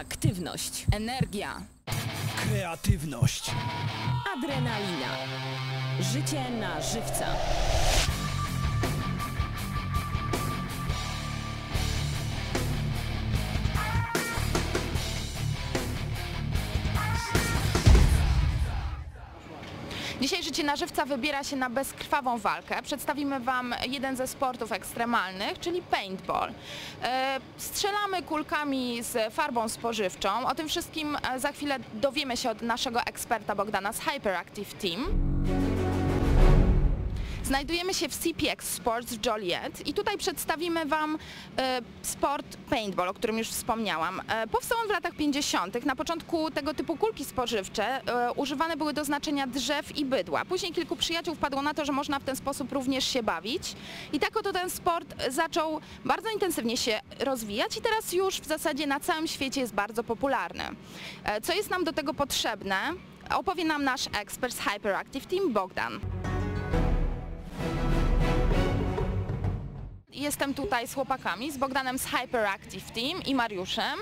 Aktywność, energia, Kreatywność. adrenalina. Życie na żywca. Dzisiaj Życie na Żywca wybiera się na bezkrwawą walkę. Przedstawimy Wam jeden ze sportów ekstremalnych, czyli paintball. E, Strzelamy kulkami z farbą spożywczą. O tym wszystkim e, za chwilę dowiemy się od naszego eksperta Bogdana z Hyperactive Team. Znajdujemy się w CPX Sports Joliet i tutaj przedstawimy Wam e, sport paintball, o którym już wspomniałam. E, powstał on w latach 50. Na początku tego typu kulki spożywcze e, używane były do znaczenia drzew i bydła. Później kilku przyjaciół wpadło na to, że można w ten sposób również się bawić. I tak oto ten sport zaczął bardzo intensywnie się rozwijać i teraz już w zasadzie na całym świecie jest bardzo popularny. Co jest nam do tego potrzebne? Opowie nam nasz ekspert z Hyperactive Team Bogdan. Jestem tutaj z chłopakami, z Bogdanem z Hyperactive Team i Mariuszem.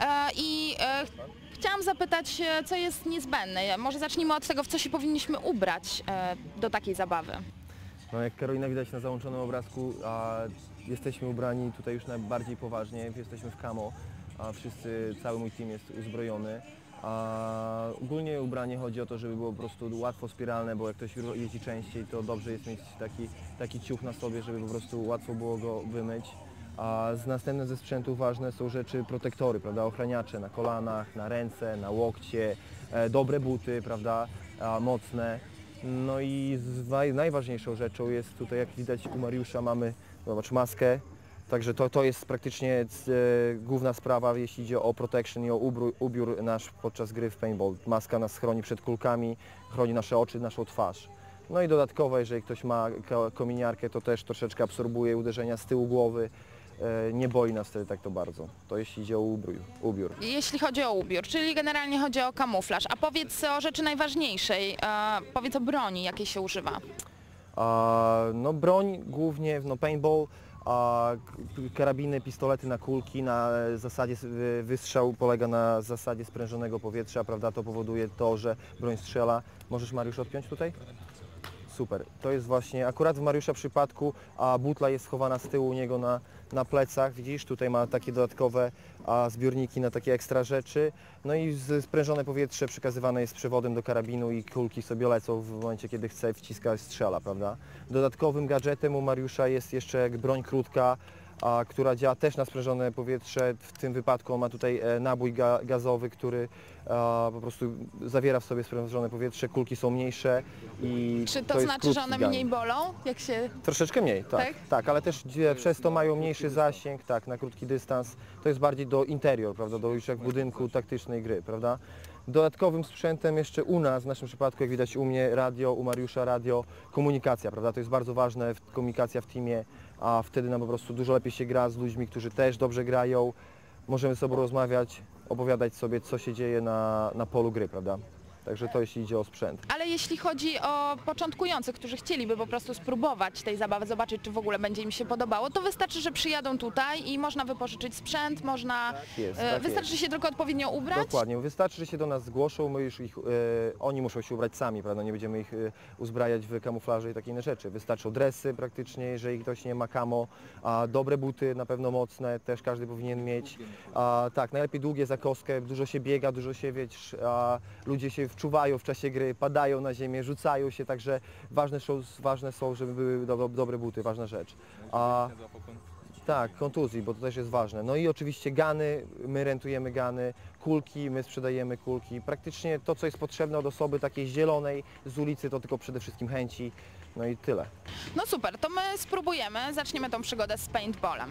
E, I e, chciałam zapytać, co jest niezbędne. Może zacznijmy od tego, w co się powinniśmy ubrać e, do takiej zabawy. No jak Karolina widać na załączonym obrazku, a jesteśmy ubrani tutaj już najbardziej poważnie, jesteśmy w camo, a wszyscy, cały mój team jest uzbrojony. A ogólnie ubranie chodzi o to, żeby było po prostu łatwo spiralne, bo jak ktoś jeździ częściej, to dobrze jest mieć taki, taki ciuch na sobie, żeby po prostu łatwo było go wymyć. A z następne ze sprzętu ważne są rzeczy protektory, prawda, ochraniacze na kolanach, na ręce, na łokcie, e, dobre buty, prawda, a, mocne. No i z, naj, najważniejszą rzeczą jest tutaj, jak widać u Mariusza mamy, zobacz, maskę, Także to, to jest praktycznie e, główna sprawa, jeśli idzie o protection i o ubiór, ubiór nasz podczas gry w paintball. Maska nas chroni przed kulkami, chroni nasze oczy, naszą twarz. No i dodatkowo, jeżeli ktoś ma ko- kominiarkę, to też troszeczkę absorbuje uderzenia z tyłu głowy. E, nie boi nas wtedy tak to bardzo. To jeśli idzie o ubór. ubiór. Jeśli chodzi o ubiór, czyli generalnie chodzi o kamuflaż. A powiedz o rzeczy najważniejszej, e, powiedz o broni, jakiej się używa. A, no broń głównie, no paintball, a karabiny, pistolety na kulki, na zasadzie wystrzał polega na zasadzie sprężonego powietrza, prawda? To powoduje to, że broń strzela. Możesz Mariusz odpiąć tutaj? Super. To jest właśnie, akurat w Mariusza przypadku, a butla jest schowana z tyłu u niego na, na plecach, widzisz, tutaj ma takie dodatkowe a, zbiorniki na takie ekstra rzeczy. No i sprężone powietrze przekazywane jest przewodem do karabinu i kulki sobie lecą w momencie, kiedy chce, wciska, strzela, prawda? Dodatkowym gadżetem u Mariusza jest jeszcze broń krótka, a, która działa też na sprężone powietrze. W tym wypadku ma tutaj e, nabój ga, gazowy, który a, po prostu zawiera w sobie sprężone powietrze, kulki są mniejsze i Czy to, jest znaczy, że one mniej bolą, jak się... Troszeczkę mniej, tak. Tak? Tak, ale też przez to mają mniejszy zasięg, tak, na krótki dystans. To jest bardziej do interior, prawda, do już jak budynku taktycznej gry, prawda. Dodatkowym sprzętem jeszcze u nas, w naszym przypadku, jak widać u mnie radio, u Mariusza radio, komunikacja, prawda, to jest bardzo ważne, komunikacja w teamie, a wtedy nam po prostu dużo lepiej się gra z ludźmi, którzy też dobrze grają. Możemy sobą rozmawiać, opowiadać sobie, co się dzieje na, na polu gry, prawda. Także to jeśli idzie o sprzęt. Ale jeśli chodzi o początkujących, którzy chcieliby po prostu spróbować tej zabawy, zobaczyć, czy w ogóle będzie im się podobało, to wystarczy, że przyjadą tutaj i można wypożyczyć sprzęt, można... jest, e, tak wystarczy się tylko odpowiednio ubrać. Dokładnie, wystarczy, że się do nas zgłoszą, my już ich, e, oni muszą się ubrać sami, prawda, nie będziemy ich e, uzbrajać w kamuflaże i takie inne rzeczy. Wystarczą dresy praktycznie, jeżeli ktoś nie ma kamo, a dobre buty na pewno mocne, też każdy powinien mieć. A, tak, najlepiej długie zakoskę, dużo się biega, dużo się wieć, ludzie się wczuwają w czasie gry, padają na ziemię, rzucają się, także ważne są, ważne są żeby były do, dobre buty, ważna rzecz. A, tak, kontuzji, bo to też jest ważne. No i oczywiście gany, my rentujemy gany, kulki, my sprzedajemy kulki. Praktycznie to, co jest potrzebne od osoby takiej zielonej z ulicy, to tylko przede wszystkim chęci. No i tyle. No super, to my spróbujemy, zaczniemy tą przygodę z paintballem.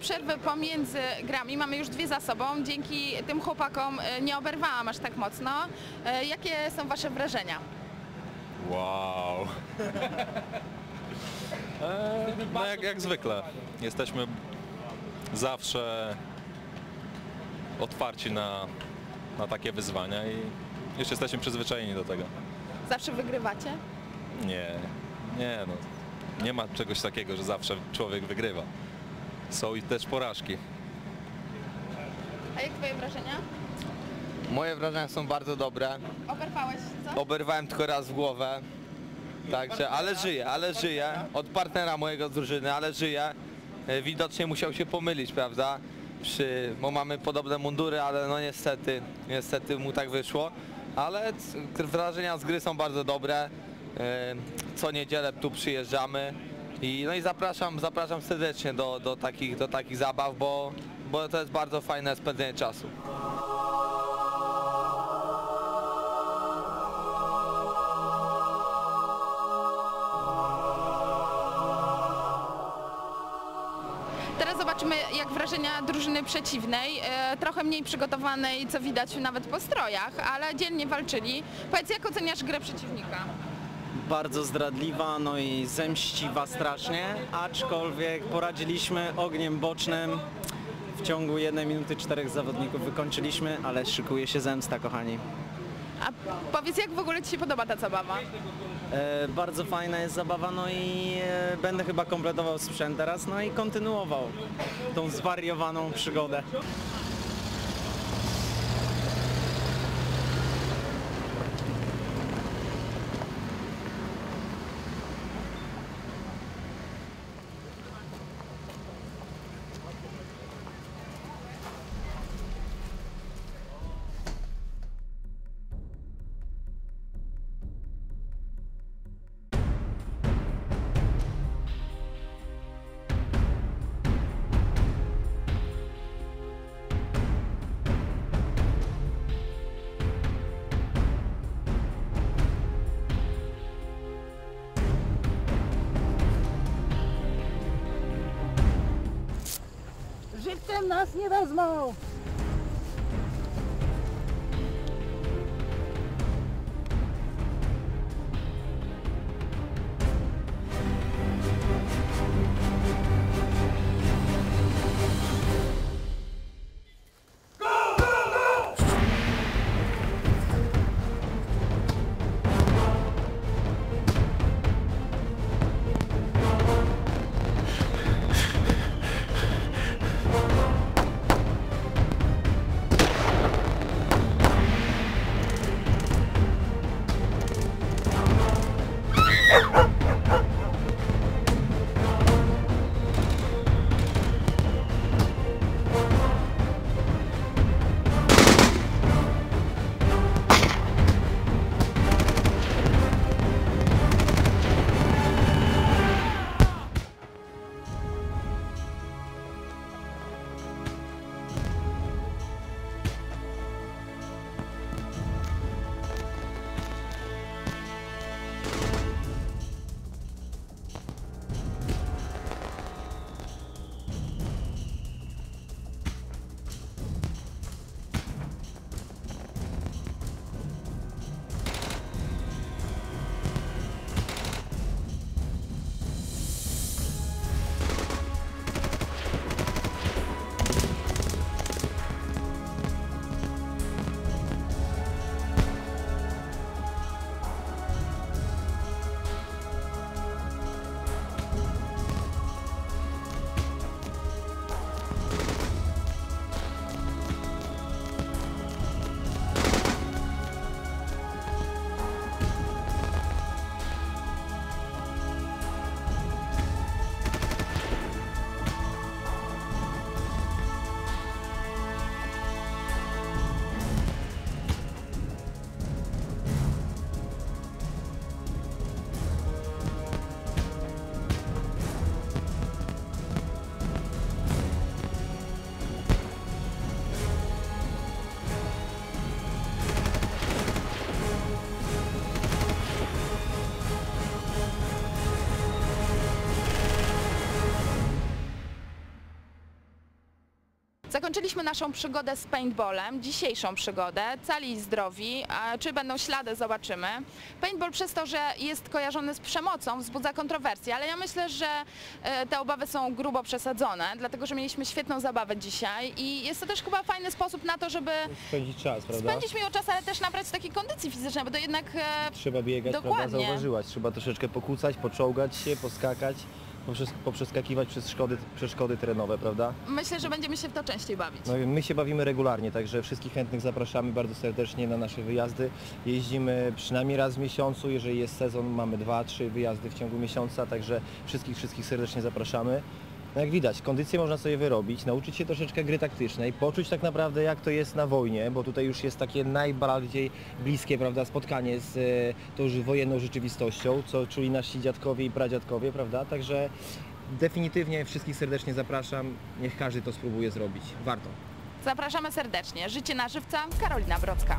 Przerwy pomiędzy grami, mamy już dwie za sobą, dzięki tym chłopakom e, nie oberwałam aż tak mocno. E, Jakie są Wasze wrażenia? Wow. Eee, no jak, jak zwykle. Jesteśmy zawsze otwarci na, na takie wyzwania i już jesteśmy przyzwyczajeni do tego. Zawsze wygrywacie? Nie, nie no. Nie ma czegoś takiego, że zawsze człowiek wygrywa. Są i też porażki. A jak Twoje wrażenia? Moje wrażenia są bardzo dobre. Oberwałeś co? Oberwałem tylko raz w głowę. Także, ale żyję, ale żyję. Od partnera mojego z drużyny, ale żyję. E, Widocznie musiał się pomylić, prawda? Przy, bo mamy podobne mundury, ale no niestety, niestety mu tak wyszło. Ale wrażenia z gry są bardzo dobre. E, Co niedzielę tu przyjeżdżamy. I, no i zapraszam, zapraszam serdecznie do, do, takich, do takich zabaw, bo, bo to jest bardzo fajne spędzenie czasu. Teraz zobaczymy jak wrażenia drużyny przeciwnej, e, trochę mniej przygotowanej, co widać nawet po strojach, ale dzielnie walczyli. Powiedz, jak oceniasz grę przeciwnika? Bardzo zdradliwa, no i zemściwa strasznie, aczkolwiek poradziliśmy ogniem bocznym. W ciągu jednej minuty czterech zawodników wykończyliśmy, ale szykuje się zemsta, kochani. A powiedz, jak w ogóle Ci się podoba ta zabawa? E, bardzo fajna jest zabawa, no i e, będę chyba kompletował sprzęt teraz, no i kontynuował tą zwariowaną przygodę. Żywcem nas nie wezmą! Zakończyliśmy naszą przygodę z paintballem, dzisiejszą przygodę, cali i zdrowi, a czy będą ślady, zobaczymy. Paintball przez to, że jest kojarzony z przemocą, wzbudza kontrowersje, ale ja myślę, że e, te obawy są grubo przesadzone, dlatego że mieliśmy świetną zabawę dzisiaj i jest to też chyba fajny sposób na to, żeby Spędzić czas, prawda? spędzić miło czas, ale też nabrać takiej kondycji fizycznej, bo to jednak e, Trzeba biegać, prawda? Dokładnie. Zauważyłaś. Trzeba troszeczkę pokłócać, poczołgać się, poskakać, poprzez, poprzeskakiwać przez szkody, przeszkody terenowe, prawda? myślę, że będziemy się w to częściej bawić. No, i my się bawimy regularnie, także wszystkich chętnych zapraszamy bardzo serdecznie na nasze wyjazdy. Jeździmy przynajmniej raz w miesiącu, jeżeli jest sezon, mamy dwa, trzy wyjazdy w ciągu miesiąca, także wszystkich, wszystkich serdecznie zapraszamy. No jak widać, kondycję można sobie wyrobić, nauczyć się troszeczkę gry taktycznej, poczuć tak naprawdę jak to jest na wojnie, bo tutaj już jest takie najbardziej bliskie prawda, spotkanie z e, tą już wojenną rzeczywistością, co czuli nasi dziadkowie i pradziadkowie, prawda? Także definitywnie wszystkich serdecznie zapraszam, niech każdy to spróbuje zrobić. Warto. Zapraszamy serdecznie. Życie na żywca, Karolina Brocka.